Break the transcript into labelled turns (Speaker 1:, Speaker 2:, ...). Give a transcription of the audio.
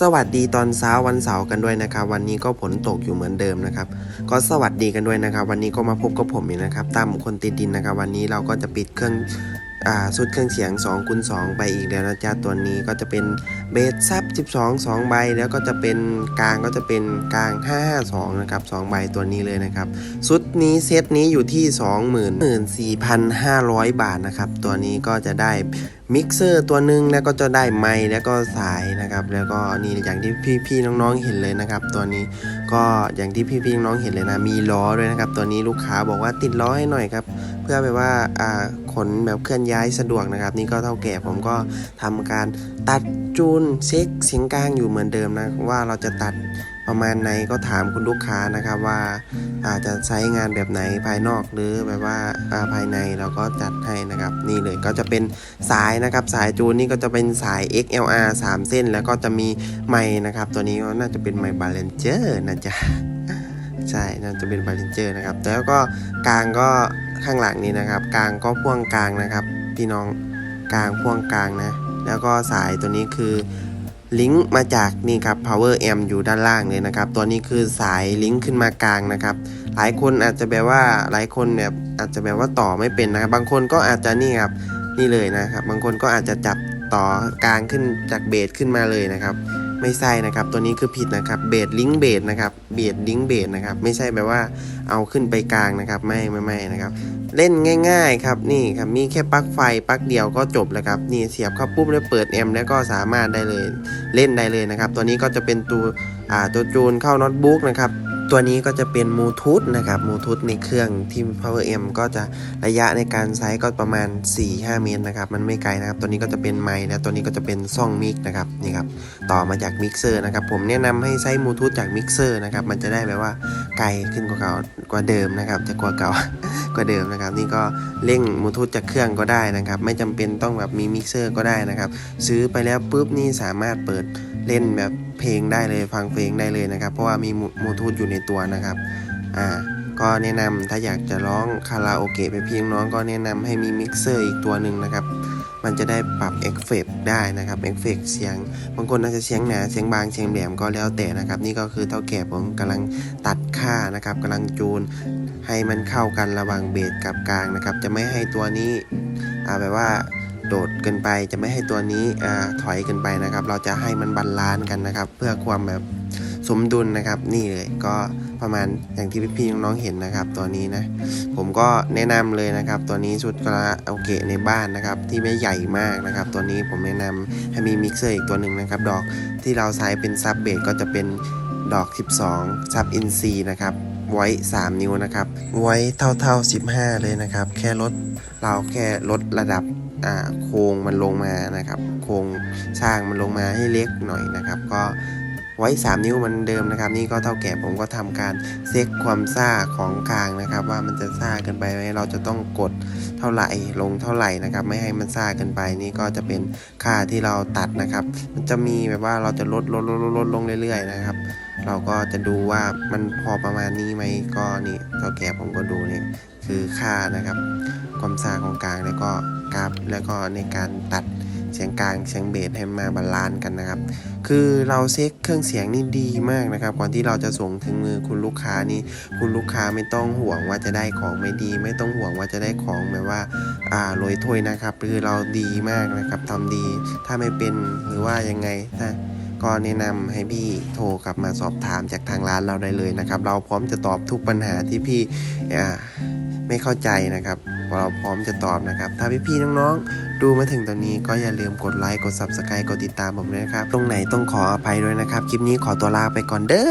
Speaker 1: สวัสดีตอนเช้าวันเสาร์กันด้วยนะครับ วันนี้ก็ฝนตกอยู่เหมือนเดิมนะครับ ก็สวัสดีกันด้วยนะครับ วันนี้ก็มาพบกับผมอีกนะครับตั้มคนติดดินนะครับ วันนี้เราก็จะปิดเครื่อง สุดเครื่องเสียง2คูณ2ไปอีกแล้วนะจ๊ะตัวนี้ก็จะเป็นเบสซับ12 2 ใบ แล้วก็จะเป็นกลางก็จะเป็นกลาง 552 นะครับ 2 ใบตัวนี้เลยนะครับสุดนี้เซตนี้อยู่ที่ 24,500 บาทนะครับ ตัวนี้ก็จะได้มิกเซอร์ตัวหนึ่งแล้วก็จะได้ไมค์แล้วก็สายนะครับ แล้วก็นี่อย่างที่พี่ๆน้องๆเห็นเลยนะครับ ตัวนี้ ก็อย่างที่พี่ๆน้องเห็นเลยนะ มีล้อด้วยนะครับ ตัวนี้ลูกค้าบอกว่าติดล้อให้หน่อยครับ เพื่อแบบว่าอ่าขนแบบเคลื่อนย้ายสะดวกนะครับ นี่ก็เท่าแก่ผมก็ทำการตัดจูนเช็คเสียงกลางอยู่เหมือนเดิมนะว่าเราจะตัด ประมาณไหนก็ถามคุณลูกค้านะครับว่าอาจจะใช้งานแบบไหนภายนอกหรือแบบว่าภายในเราก็จัดให้นะครับนี่เลยก็จะเป็นสายนะครับสายจูนนี่ก็จะเป็นสาย XLR 3 เส้น แล้วก็จะมีไมค์นะครับ ตัวนี้ก็น่าจะเป็นไมค์บาลนเจอร์นะจ๊ะใช่น่าจะเป็นบาลนเจอร์นะครับแล้วก็กลางก็ข้างหลังนี้นะครับ กลางก็พ่วงกลางนะครับพี่น้องกลางพ่วงกลางนะแล้วก็สายตัวนี้คือ ลิงก์มาจากนี่ครับ power amp อยู่ด้านล่างเลยนะครับ ตัวนี้คือสายลิงก์ขึ้นมากลางนะครับ หลายคนอาจจะแบบว่าหลายคนแบบอาจจะแบบว่าต่อไม่เป็นนะครับ บางคนก็อาจจะนี่ครับนี่เลยนะครับ บางคนก็อาจจะจับ ต่อกลางขึ้นจากเบสขึ้นมาเลยนะครับ ไม่ใช่นะครับ ตัวนี้คือผิดนะครับเบสลิงเบสนะครับเบสลิงเบสนะครับ ไม่ใช่แบบว่าเอาขึ้นไปกลางนะครับ ไม่ไม่ไม่นะครับ เล่นง่าย ๆ ครับนี่ครับมีแค่ปลั๊กไฟปลั๊กเดียวก็จบแล้วครับนี่เสียบเข้าปุ๊บแล้วเปิดแอมแล้วก็สามารถได้เลยเล่นได้เลยนะครับ ตัวนี้ก็จะเป็นตัวอ่าตัวจูนเข้าโน้ตบุ๊กนะครับ ตัวนี้ก็จะเป็นมูทูธนะครับมูทูธในเครื่องที่ Power M ก็จะระยะในการใช้ก็ประมาณ 4-5 เมตรนะครับ มันไม่ไกลนะครับ ตัวนี้ก็จะเป็นไมค์แล้วตัวนี้ก็จะเป็นซ่องมิกนะครับนี่ครับต่อมาจากมิกเซอร์นะครับผมแนะนำให้ใช้มูทูธจากมิกเซอร์นะครับมันจะได้แบบว่าไกลขึ้นกว่าเก่ากว่าเดิมนะครับจะกว่าเก่ากว่าเดิมนะครับ นี่ก็เร่งมูทูธจากเครื่องก็ได้นะครับ ไม่จำเป็นต้องแบบมีมิกเซอร์ก็ได้นะครับ ซื้อไปแล้วปุ๊บนี่สามารถเปิดเล่นแบบ เพลงได้เลยฟังเพลงได้เลยนะครับ เพราะว่ามีมูทูธอยู่ในตัวนะครับอ่าก็แนะนำถ้าอยากจะร้องคาราโอเกะไปพี่น้องก็แนะนำให้มีมิกเซอร์อีกตัวหนึ่งนะครับ มันจะได้ปรับเอฟเฟกได้นะครับเอฟเฟกเสียง บางคนอาจจะเสียงหนาเสียงบางเสียงแหลมก็แล้วแต่นะครับ นี่ก็คือเท่าแก่ผมกำลังตัดค่านะครับกำลังจูนให้มันเข้ากันระหว่างเบสกับกลางนะครับ จะไม่ให้ตัวนี้อ่าแบบว่า โดดเกินไป จะไม่ให้ตัวนี้อถอยเกินไปนะครับ เราจะให้มันบาลานซ์กันนะครับ เพื่อความแบบสมดุลนะครับ นี่เลยก็ประมาณอย่างที่พี่ๆน้องๆเห็นนะครับ ตัวนี้นะ ผมก็แนะนำเลยนะครับ ตัวนี้ชุดคาราโอเกะในบ้านนะครับ ที่ไม่ใหญ่มากนะครับ ตัวนี้ผมแนะนำให้มีมิกเซอร์อีกตัวหนึ่งนะครับ ดอกที่เราใช้เป็นซับเบสก็จะเป็นดอก 12 ซับอินซีนะครับไว้ 3 นิ้วนะครับ ไว้เท่าๆ 15 เลยนะครับ แค่ลด เราแค่ลดระดับ โครงมันลงมานะครับ โครงสร้างมันลงมาให้เล็กหน่อยนะครับ ก็ไว้ 3 นิ้วมันเดิมนะครับ นี่ก็เท่าแก่ผมก็ทำการเซ็กความซ่าของกลางนะครับ ว่ามันจะซ่าเกินไปไหมเราจะต้องกดเท่าไหร่ลงเท่าไหร่นะครับ ไม่ให้มันซ่าเกินไปนี่ก็จะเป็นค่าที่เราตัดนะครับ มันจะมีแบบว่าเราจะลดลดลดลดลดลงเรื่อย ๆ นะครับ เราก็จะดูว่ามันพอประมาณนี้ไหมก็นี่เท่าแก่ผมก็ดูเนี่ย คือค่านะครับ ความซ่าของกลางแล้วก็กราฟแล้วก็ในการตัดเสียงกลางเสียงเบสให้มาบาลานซ์กันนะครับ คือเราเซ็คเครื่องเสียงนี่ดีมากนะครับ ก่อนที่เราจะส่งถึงมือคุณลูกค้านี่คุณลูกค้าไม่ต้องห่วงว่าจะได้ของไม่ดี ไม่ต้องห่วงว่าจะได้ของแบบว่าอ่าลอยถ้วยนะครับคือเราดีมากนะครับทำดี ถ้าไม่เป็นหรือว่ายังไงถ้าก็แนะนำให้พี่โทรกลับมาสอบถามจากทางร้านเราได้เลยนะครับ เราพร้อมจะตอบทุกปัญหาที่พี่อ่า ไม่เข้าใจนะครับ เราพร้อมจะตอบนะครับ ถ้าพี่ๆน้องๆ ดูมาถึงตอนนี้ก็อย่าลืมกดไลค์ กด Subscribe กดติดตามผมด้วยนะครับ ตรงไหนต้องขออภัยด้วยนะครับ คลิปนี้ขอตัวลาไปก่อนเด้อ